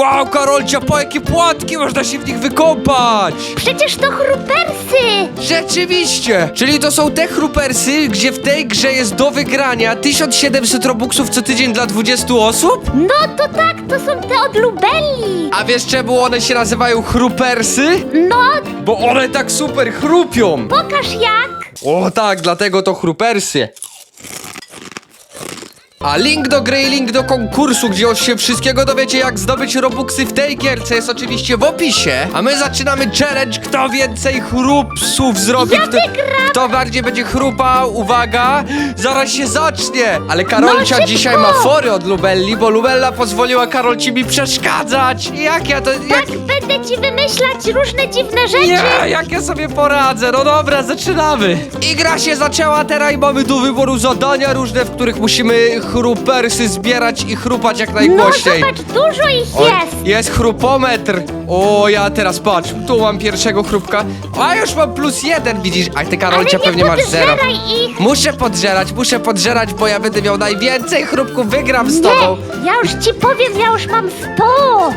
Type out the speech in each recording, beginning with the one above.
Wow, Karolcia, po jakie płatki można się w nich wykąpać! Przecież to chrupersy! Rzeczywiście! Czyli to są te chrupersy, gdzie w tej grze jest do wygrania 1700 robuxów co tydzień dla 20 osób? No to tak, to są te od Lubelli! A wiesz czemu one się nazywają chrupersy? No, Bo one tak super chrupią! pokaż jak! O tak, dlatego to chrupersy. A link do gry i link do konkursu, gdzie już się wszystkiego dowiecie, jak zdobyć robuxy w tej gierce, jest oczywiście w opisie. A my zaczynamy challenge, kto więcej chrupsów zrobi. Ja kto, wygram! kto bardziej będzie chrupał, uwaga, zaraz się zacznie. Ale Karolcia No, szybko! dzisiaj ma fory od Lubelli, bo Lubella pozwoliła Karolci mi przeszkadzać. Jak ja to... Jak... Tak, będę ci wymyślać różne dziwne rzeczy! Nie, jak ja sobie poradzę? No dobra, zaczynamy. I gra się zaczęła teraz i mamy do wyboru zadania różne, w których musimy chrupersy zbierać i chrupać jak No najgłośniej. zobacz, dużo ich O, jest! jest chrupometr. O, ja teraz patrz, tu mam pierwszego chrupka. A już mam plus jeden, widzisz? A ty Karolcia Ale nie pewnie masz zero. podżeraj ich! Muszę podżerać, muszę podżerać, bo ja będę miał najwięcej chrupków, wygram z tobą. Nie, ja już ci powiem, ja już mam 100!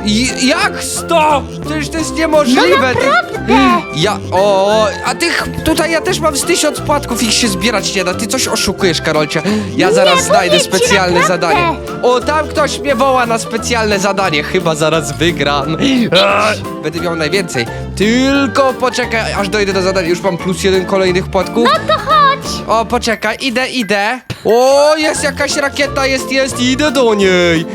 I, jak 100? Przecież to jest niemożliwe. No naprawdę. Ja, o, a tych, tutaj ja też mam z tysiąc płatków, ich się zbierać nie da. Ty coś oszukujesz, Karolcia. Ja Nie, zaraz znajdę mówię ci, specjalne naprawdę. zadanie. O, tam ktoś mnie woła na specjalne zadanie. Chyba zaraz wygram. Eee, Będę miał najwięcej. Tylko poczekaj, aż dojdę do zadania. Już mam plus jeden kolejnych płatków. No to chodź! O, poczekaj, idę, idę. O, jest jakaś rakieta, jest, jest, idę do niej.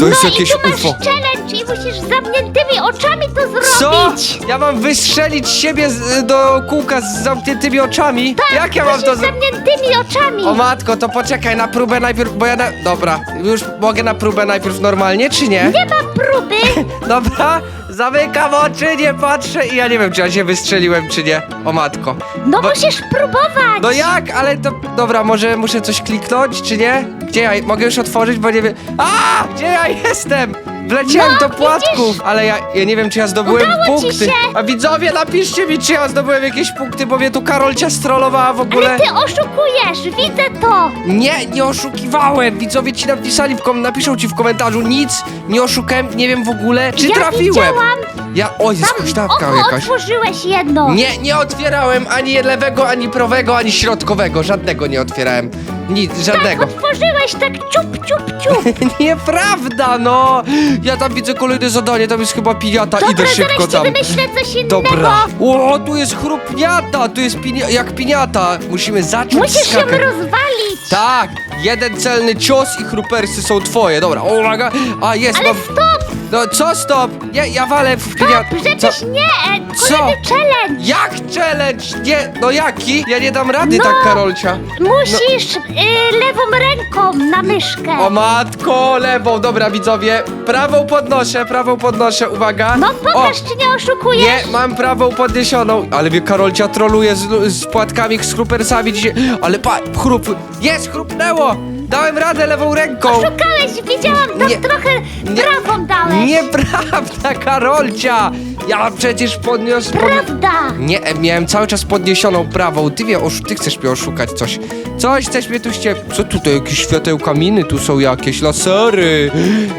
To jest no jakieś i tu masz UFO. challenge i musisz z zamkniętymi oczami to Co? zrobić! Ja mam wystrzelić siebie z, do kółka z zamkniętymi oczami? Tak, Jak ja mam musisz to z z... zamkniętymi oczami! O matko, to poczekaj na próbę najpierw, bo ja na... Dobra, już mogę na próbę najpierw normalnie, czy nie? Nie ma próby! Dobra, zamykam oczy, nie patrzę i ja nie wiem, czy ja się wystrzeliłem, czy nie. O matko. No Bo- musisz próbować! No jak? Ale to... Dobra, może muszę coś kliknąć, czy nie? Gdzie ja... Mogę już otworzyć, bo nie wiem... A! Gdzie ja jestem? Wleciałem No, do płatków, widzisz? ale ja, ja nie wiem, czy ja zdobyłem Udało ci punkty. się. A widzowie, napiszcie mi, czy ja zdobyłem jakieś punkty, bo mnie tu Karolcia strollowała w ogóle. Ale ty oszukujesz, widzę to! Nie, nie oszukiwałem. Widzowie ci napisali, w kom... napiszą ci w komentarzu nic, nie oszukałem, nie wiem w ogóle, czy ja trafiłem. widziałam! Ja, o, jest Tam huśtawka oko jakaś. otworzyłeś jedno! Nie, nie otwierałem ani lewego, ani prawego, ani środkowego. Żadnego nie otwierałem. Nic, Tak, żadnego. otworzyłeś tak ciup, ciup, ciup! Nieprawda, no! Ja tam widzę kolejne zadanie, tam jest chyba piniata, Dobra, idę szybko zaraz ci tam. wymyślę coś innego! Dobra. O, tu jest chrupniata, tu jest pinia jak piniata. Musimy zacząć Musisz ją skakać. rozwalić! Tak, jeden celny cios i chrupersy są twoje. Dobra, uwaga. A, jest, Ale mam... stop! No, co stop? Ja, ja walę w piniatę. Przecież nie! Co? Kolejny challenge! Jak challenge? Nie, no jaki? Ja nie dam rady No. tak, Karolcia. Musisz y, lewą ręką na myszkę! O matko, lewą, dobra widzowie. Prawą podnoszę, prawą podnoszę, uwaga. No pokaż, czy nie oszukujesz! Nie, mam prawą podniesioną. Ale mnie Karolcia troluje z, z płatkami, z chrupersami dzisiaj. Ale pa, chrup. Jest, chrupnęło. Dałem radę lewą ręką. Szukałeś, widziałam, Nie, trochę nie, prawą dałeś! Nieprawda, Karolcia. Ja przecież podniosę... Prawda! Nie, miałem cały czas podniesioną prawą. Ty, mnie oszu- ty chcesz mnie oszukać coś. Coś chcesz mnie tu ście... Co tutaj, jakieś światełka miny? Tu są jakieś lasery.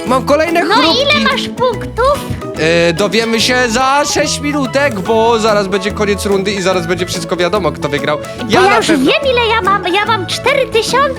Mam kolejne No chrupki. ile masz punktów? E, dowiemy się za 6 minutek, bo zaraz będzie koniec rundy i zaraz będzie wszystko wiadomo, kto wygrał. Bo ja na już pewno... wiem ile ja mam, ja mam 4000!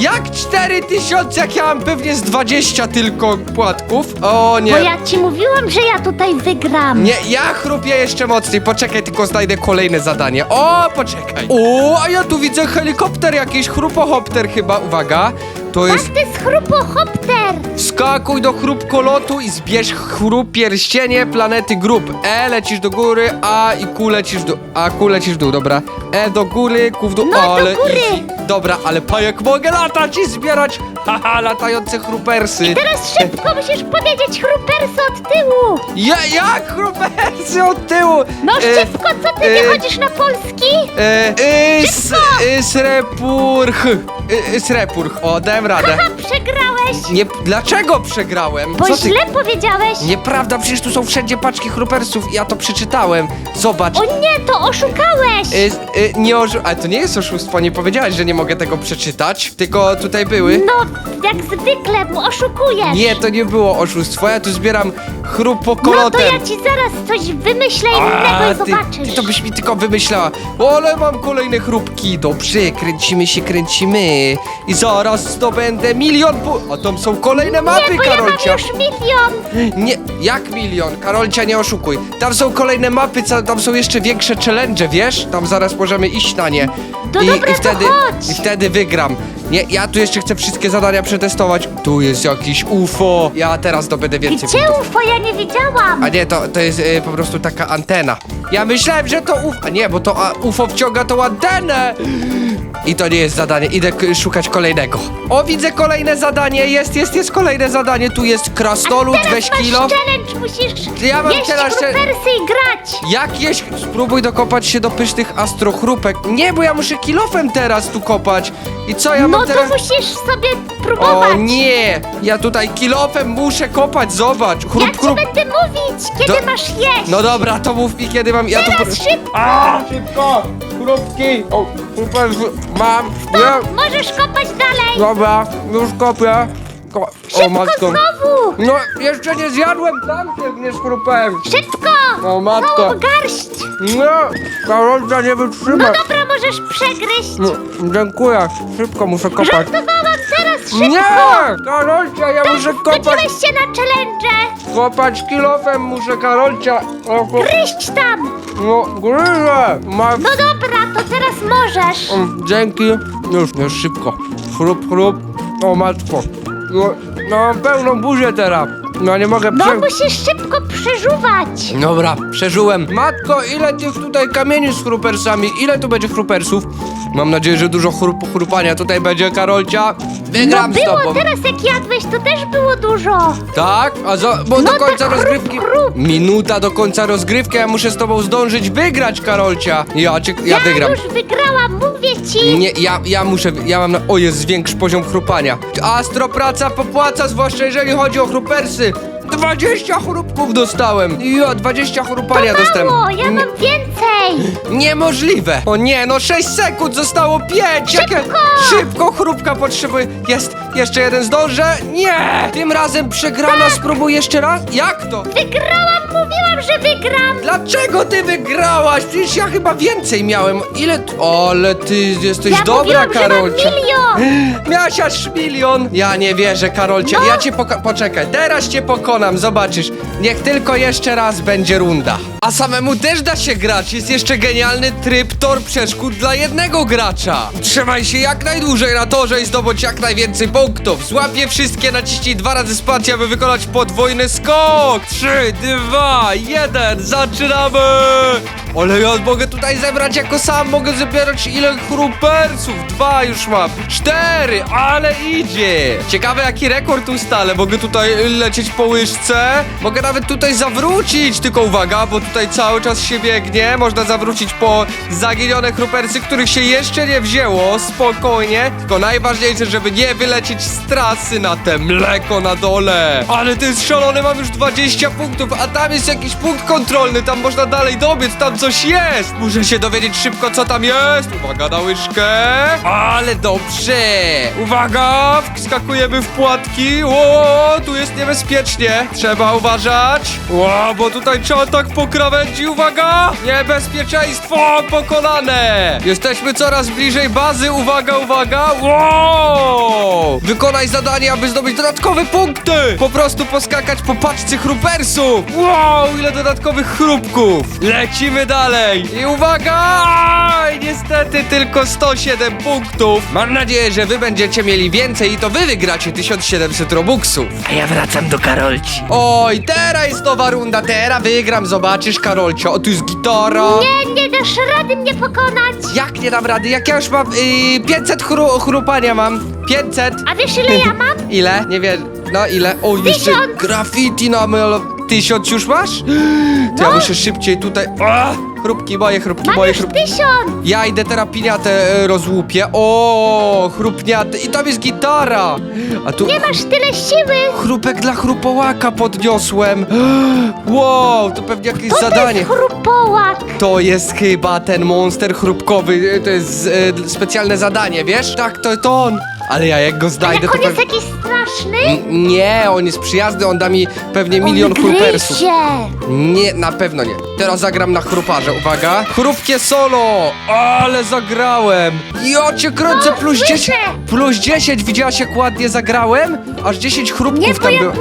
Jak 4000, jak ja mam pewnie z 20 tylko płatków? O nie. Bo ja ci mówiłam, że ja tutaj wygram! Nie, ja chrupię jeszcze mocniej. Poczekaj, tylko znajdę kolejne zadanie. O, poczekaj. O, a ja tu widzę helikopter jakiś, chrupohopter chyba. Uwaga, to jest... to jest chrupohopter! Wskakuj do chrupkolotu i zbierz chrup pierścienie planety grup. E lecisz do góry, A i Q lecisz do... A Q lecisz w dół, dobra. E do góry, Q w dół, No, do ale... góry. Dobra, ale pa jak mogę latać i zbierać, haha, latające chrupersy. Teraz szybko musisz powiedzieć chrupersy od tyłu! Ja, jak chrupersy od tyłu? No E, szybko, co ty nie e, chodzisz na polski? E, y, s, y, srepurch. Srepurch. O, dałem radę. Haha, przegrałeś! Nie, dlaczego przegrałem? Bo Co ty? źle powiedziałeś! Nieprawda, przecież tu są wszędzie paczki chrupersów. Ja to przeczytałem. Zobacz. O nie, to oszukałeś! Nie oszu... Ale to nie jest oszustwo, nie powiedziałeś, że nie mogę tego przeczytać, tylko tutaj były. No jak zwykle mu oszukujesz. Nie, to nie było oszustwo, ja tu zbieram No to chrupokolotem. ja ci zaraz coś wymyślę innego i ty, zobaczysz. ty to byś mi tylko wymyślała. O, ale mam kolejne chrupki. Dobrze, kręcimy się, kręcimy. I zaraz zdobędę milion pu... A tam są kolejne mapy, Nie, bo ja mam Karolcia. już milion. Nie, jak milion? Karolcia, nie oszukuj. Tam są kolejne mapy, ca- tam są jeszcze większe challenge, wiesz? Tam zaraz możemy iść na nie. No I, dobra, i to wtedy, chodź. I wtedy wygram. Nie, ja tu jeszcze chcę wszystkie zadania przetestować. Tu jest jakiś UFO. Ja teraz zdobędę więcej Gdzie punktów. UFO? Ja nie widziałam. A nie, to, to jest y, po prostu taka antena. Ja myślałem, że to UFO. A nie, bo to a, UFO wciąga tą antenę. I to nie jest zadanie. Idę k- szukać kolejnego. O, widzę kolejne zadanie. Jest, jest, jest kolejne zadanie. Tu jest krasnolud, Teraz weź masz kilo. challenge, musisz Ja mam jeść teraz challenge- krupersy i grać. Jak jeść? Spróbuj dokopać się do pysznych astrochrupek. Nie, bo ja muszę kilofem teraz tu kopać. I co ja No mam to teraz? musisz sobie próbować. O nie! Ja tutaj kilofem muszę kopać, zobacz. Ja Chrup, ci chrup. będę mówić, kiedy Do- masz jeść. No dobra, to mów mi kiedy mam. Ja tu. Teraz szybko. A, szybko! Chrupki! O, super, mam. To możesz kopać dalej. Dobra, już kopię. Ko o Szybko matko. znowu. No, jeszcze nie zjadłem tamtych, nie skrupałem. Szybko. O, matko. Całą garść. Nie, Karolka nie No wytrzyma. dobra, możesz przegryźć. No, dziękuję. Szybko muszę kopać. Żartowałam, teraz szybko. Nie! Karolcia, ja muszę kopać. Zgodziłeś się na challenge. Kopać kilofem muszę, Karolcia. O, Gryźć tam. No, gryzę. Ma... No dobra, to teraz możesz. Mm, Dzięki. Już, już szybko. Chrup, chrup. O matko. No, no mam pełną buzię teraz. No nie mogę No prze... musisz szybko przeżuwać. Dobra, przeżyłem. Matko, ile tych tutaj kamieni z chrupersami? Ile tu będzie chrupersów? Mam nadzieję, że dużo chrup, chrupania tutaj będzie, Karolcia. No Wygram z było, tobą. teraz jak jadłeś, to też było dużo. Tak? A za, bo No do końca tak, chrup, rozgrywki. chrup. Minuta do końca rozgrywki, ja muszę z tobą zdążyć wygrać, Karolcia. Ja cię, ja wygram. już wygrałam, mówię ci. Nie, ja, ja muszę, ja mam na... O, jest zwiększ poziom chrupania. Astro praca popłaca, zwłaszcza jeżeli chodzi o chrupersy. 20 chrupków dostałem. Jo, 20 chrupania dostałem. Mało, ja mam więcej. Niemożliwe! O nie, no 6 sekund, zostało 5! Szybko! Szybko chrupka potrzebuję. Jest, jeszcze jeden zdążę. Nie! Tym razem przegrana, Tak. spróbuj jeszcze raz. Jak to? Wygrałam, mówiłam, że wygram. Dlaczego ty wygrałaś? Przecież ja chyba więcej miałem. Ile... t- Ale ty jesteś Ja dobra, mówiłam, że mam Karolcia. milion. Miałaś aż milion! Ja nie wierzę, Karolcie. No. Ja cię poka- Poczekaj, teraz cię pokonam, zobaczysz. Niech tylko jeszcze raz będzie runda. A samemu też da się grać. Jest jeszcze genialny tryb tor przeszkód dla jednego gracza. Trzymaj się jak najdłużej na torze i zdobądź jak najwięcej punktów. Złapie wszystkie, naciśnij dwa razy spację, aby wykonać podwójny skok. Trzy, dwa, jeden, zaczynamy! Ale ja mogę tutaj zebrać jako sam, mogę zbierać ile chrupersów. Dwa już mam. Cztery, ale idzie. Ciekawe jaki rekord ustalę. Mogę tutaj lecieć po łyżce. Mogę nawet tutaj zawrócić. Tylko uwaga, bo tutaj cały czas się biegnie. Można zawrócić po zaginione chrupersy, których się jeszcze nie wzięło. Spokojnie. Tylko najważniejsze, żeby nie wylecieć z trasy na te mleko na dole. Ale to jest szalone, mam już 20 punktów, a tam jest jakiś punkt kontrolny. Tam można dalej dobiec, tam coś jest. Muszę się dowiedzieć szybko, co tam jest. Uwaga na łyżkę. Ale dobrze. Uwaga, wskakujemy w płatki. O, tu jest niebezpiecznie. Trzeba uważać. O, bo tutaj trzeba tak po krawędzi. Uwaga! Niebezpieczeństwo pokonane. Jesteśmy coraz bliżej bazy. Uwaga, uwaga. Wow! Wykonaj zadanie, aby zdobyć dodatkowe punkty. Po prostu poskakać po paczce chrupersów. Wow, ile dodatkowych chrupków. Lecimy dalej. I uwaga! Aj, niestety tylko 107 punktów. Mam nadzieję, że wy będziecie mieli więcej i to wy wygracie 1700 robuxów. A ja wracam do Karolci. Oj, teraz jest nowa runda, teraz wygram, zobaczysz Karolcio. O, tu jest gitara. Nie, nie dasz rady mnie pokonać. Jak nie dam rady? Jak ja już mam yy, 500 chru chrupania mam. 500. A wiesz ile ja mam? Ile? Nie wiem. No ile? O, jeszcze Tysiąc. graffiti na melo. Tysiąc już masz? To ja muszę szybciej tutaj... A! Chrupki moje, chrupki Mam moje, już chrupki. tysiąc. Ja idę teraz piniatę e, rozłupię. O, chrupniaty. I tam jest gitara. A tu Nie masz tyle siły. chrupek dla chrupołaka podniosłem. Wow, to pewnie jakieś To zadanie. jest chrupołak. To jest chyba ten monster chrupkowy. e, To jest e, specjalne zadanie, wiesz? Tak, to, to on. Ale ja jak go znajdę, Jak to on jest pewnie... jakiś straszny? N- Nie, on jest przyjazny, on da mi pewnie milion on chrupersów. gryzie. Nie, na pewno nie. Teraz zagram na chruparze, uwaga. Chrupkie solo! Ale zagrałem! Ja cię kręcę, No, plus słyszę. 10. Plus 10, widziałaś jak ładnie zagrałem? Aż 10 Nie, chrupków bo tam ja było.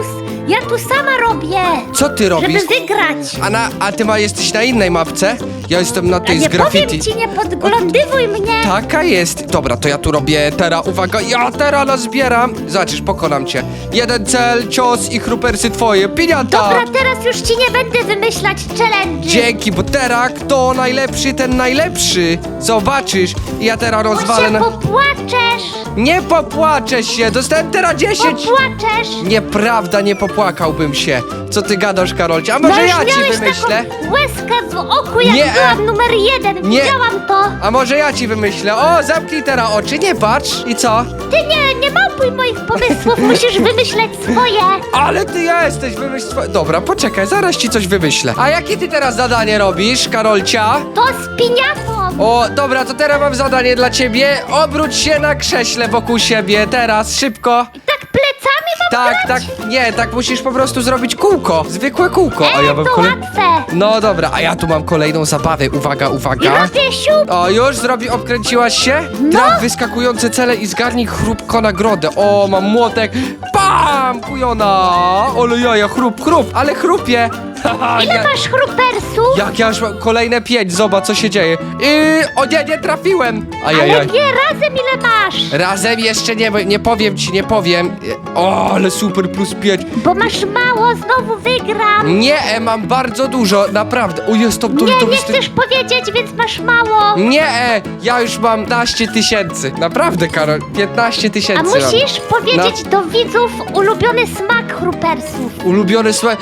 Ja tu sama robię, Co ty robisz? żeby wygrać. A, na, a ty ma, jesteś na innej mapce? Ja jestem na A tej z nie graffiti. powiem ci, nie podglądywuj mnie. Taka jest. Dobra, to ja tu robię teraz, uwaga, ja teraz nazbieram. Zobaczysz, pokonam cię. Jeden cel, cios i chrupersy twoje. Piniata! Dobra, teraz już ci nie będę wymyślać challenge. Dzięki, bo teraz kto najlepszy, ten najlepszy. Zobaczysz, ja teraz Bo rozwalę się na... popłaczesz. Nie popłaczę się, dostałem teraz 10. Popłaczesz. Nieprawda, nie popłakałbym się. Co ty gadasz, Karolcie? A może no ja ci miałeś wymyślę? taką łezkę w oku, jak Nie. byłam numer jeden. Nie. Widziałam to. A może ja ci wymyślę? O, zamknij teraz oczy, nie patrz. I co? Ty nie, nie małpuj moich pomysłów, musisz wymyśleć swoje. Ale ty jesteś, wymyśl swoje... Dobra, poczekaj, zaraz ci coś wymyślę. A jakie ty teraz zadanie robisz, Karolcia? To z piniatą. O, dobra, to teraz mam zadanie dla ciebie. Obróć się na krześle wokół siebie, teraz, szybko. Tak Tak, tak, nie, tak musisz po prostu zrobić kółko. Zwykłe kółko. A E, ja mam to kolej... łatwe. No dobra, a ja tu mam kolejną zabawę. Uwaga, uwaga. robię siup. O, już zrobi, obkręciłaś się? No. Traf wyskakujące cele i zgarnij chrupko nagrodę. O, mam młotek. Pam, kujona. Ole jaja, chrup, chrup, ale chrupie. Haha, Ile ja- masz chrupersu? Jak ja już mam kolejne pięć, zobacz co się dzieje. I o nie, nie trafiłem. Ale Ajajaj. nie razem ile masz? Razem jeszcze nie, nie powiem ci, nie powiem. O, ale super, plus pięć. Bo masz mało, znowu wygram. Nie, e, mam bardzo dużo, naprawdę. O, jest to, to, Nie, to nie chcesz powiedzieć, więc masz mało. Nie, e, ja już mam 15 tysięcy. Naprawdę, Karol, 15 A tysięcy mam. musisz powiedzieć do widzów ulubiony smak chrupersów. Ulubione słowa.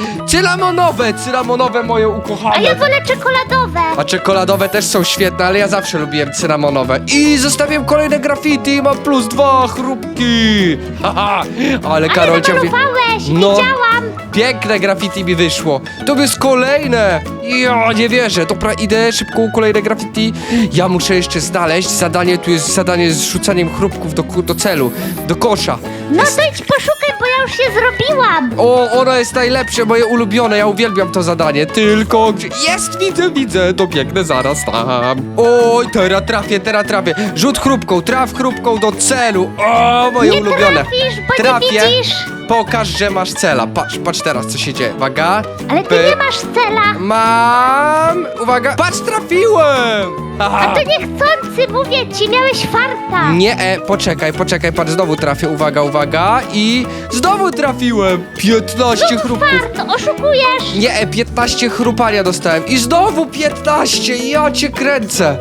Cynamonowe, cynamonowe moje ukochane. A ja wolę czekoladowe. A czekoladowe też są świetne, ale ja zawsze lubiłem cynamonowe. I zostawiłem kolejne graffiti i mam plus dwa chrupki. Haha, ale Ale Karolcia... wi- namalowałeś, No. widziałam. Piękne graffiti mi wyszło. To jest kolejne. Ja nie wierzę. Dobra, idę szybko kolejne graffiti. Ja muszę jeszcze znaleźć zadanie. Tu jest zadanie z rzucaniem chrupków do, ku- do celu, do kosza. No to idź poszukaj, bo ja już je zrobiłam. O, ono jest najlepsze, moje ulubione, ja uwielbiam to zadanie. Tylko gdzie... Jest, widzę, widzę, to biegnę zaraz tam. Oj, teraz trafię, teraz trafię. Rzut chrupką, traf chrupką do celu. O, moje Nie ulubione. trafisz, bo Trafię. nie widzisz. Pokaż, że masz cela. Patrz, patrz teraz, co się dzieje. Uwaga. Ale ty By- nie masz cela. Mam. Uwaga. Patrz, trafiłem. A to niechcący, mówię ci, miałeś farta. Nie, e, poczekaj, poczekaj, patrz, znowu trafię, uwaga, uwaga i znowu trafiłem! 15 chrupków. Fart, oszukujesz. Nie, e, 15 chrupania dostałem i znowu 15, ja cię kręcę.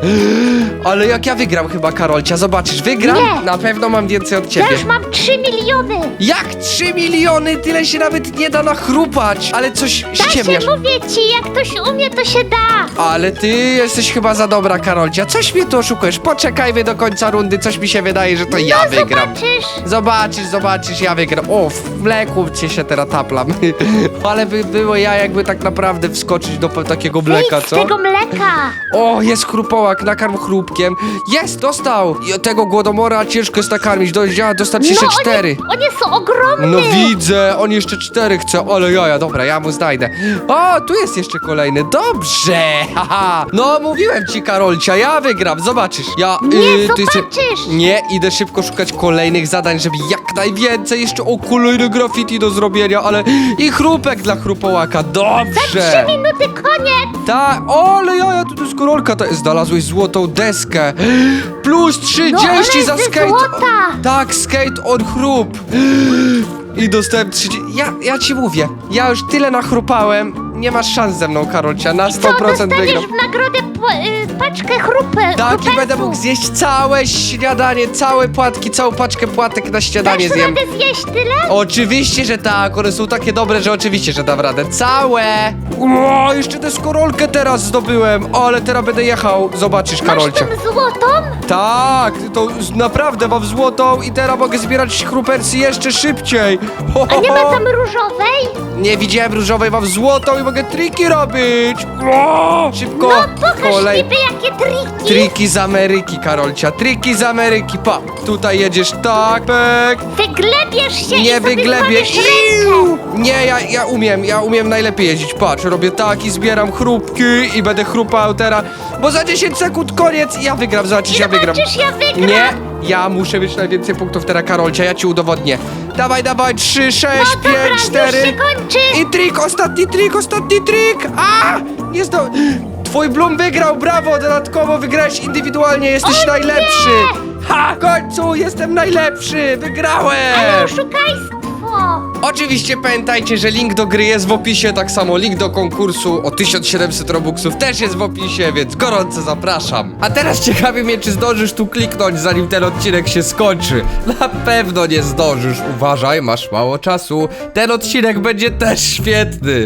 Ale jak ja wygram chyba, Karolcia, zobaczysz, wygram? Nie. Na pewno mam więcej od Ja ciebie. już mam 3 miliony. Jak 3 miliony? Tyle się nawet nie da nachrupać, ale coś Da się, ściemniasz. mówię ci, jak ktoś umie, to się da. Ale ty jesteś chyba za dobra, Karolcia. Coś mnie tu oszukujesz. Poczekajmy do końca rundy, coś mi się wydaje, że to ja no, wygram. zobaczysz. Zobaczysz, zobaczysz, ja wygram. O, w mleku cię się teraz taplam. Ale by było ja jakby tak naprawdę wskoczyć do takiego mleka, Wyjdź z co? tego mleka. O, jest chrupołak, nakarm chrupkiem. Jest, dostał! I tego głodomora ciężko jest nakarmić. Do, ja dostać jeszcze no, cztery. One, one są ogromne. No widzę, on jeszcze cztery chce, ale jaja, dobra, ja mu znajdę. O, tu jest jeszcze kolejny, dobrze, haha. No, mówiłem ci, Karolcia, ja wygram, zobaczysz. Ja, Nie, y, zobaczysz. Nie, idę szybko szukać kolejnych zadań, żeby jak najwięcej jeszcze, o, kolejne graffiti do zrobienia, ale i chrupek dla chrupołaka, Trzy dobrze. minuty, koniec. Tak, o, ale jaja, tu jest korolka, to jest, znalazłeś złotą deskę. Plus 30 No, ona jest za ze skate. złota. Tak, skate on chrup. I dostałem 30. Ja, ja ci mówię, ja już tyle nachrupałem. Nie masz szans ze mną, Karolcia. Na 100% Co, dostaniesz wygram. w nagrodę po, y, paczkę chrupy. Tak, i będę mógł zjeść całe śniadanie, całe płatki, całą paczkę płatek na śniadanie Dasz zjem. radę zjeść tyle? Oczywiście, że tak, one są takie dobre, że oczywiście, że dam radę. Całe! O, jeszcze tę skorolkę teraz zdobyłem, ale teraz będę jechał. Zobaczysz, Masz Karolcia. tą złotą? Tak, to z- naprawdę mam złotą i teraz mogę zbierać chrupersy jeszcze szybciej. Ho, A ho, nie ma ho. tam różowej? Nie widziałem różowej, mam złotą i mogę triki robić. O, szybko. No, Pokaż kolej. niby jakie triki. Triki z Ameryki, Karolcia, triki z Ameryki, pa, tutaj jedziesz tak, pek, Wyglebiesz się i nie sobie wyglebię, złamiesz rękę. Iu! nie, ja, ja umiem, ja umiem najlepiej jeździć, patrz, robię tak i zbieram chrupki i będę chrupał teraz, bo za 10 sekund koniec i ja wygram, zobaczysz, ja wygram. Zobaczysz, ja wygram. Nie, ja muszę mieć najwięcej punktów teraz, Karolcia, ja ci udowodnię. Dawaj, dawaj, 3, 6, No dobra, 5, już 4. się kończy. I trik, ostatni trik, ostatni trik! A! Nie zdo... Twój Bloom wygrał, brawo! Dodatkowo wygrałeś indywidualnie, jesteś O najlepszy! Ha! W końcu jestem najlepszy! Wygrałem! Ale oszukaństwo. Oczywiście pamiętajcie, że link do gry jest w opisie, tak samo link do konkursu o 1700 robuxów też jest w opisie, więc gorąco zapraszam. A teraz ciekawi mnie, czy zdążysz tu kliknąć, zanim ten odcinek się skończy. Na pewno nie zdążysz, uważaj, masz mało czasu. Ten odcinek będzie też świetny.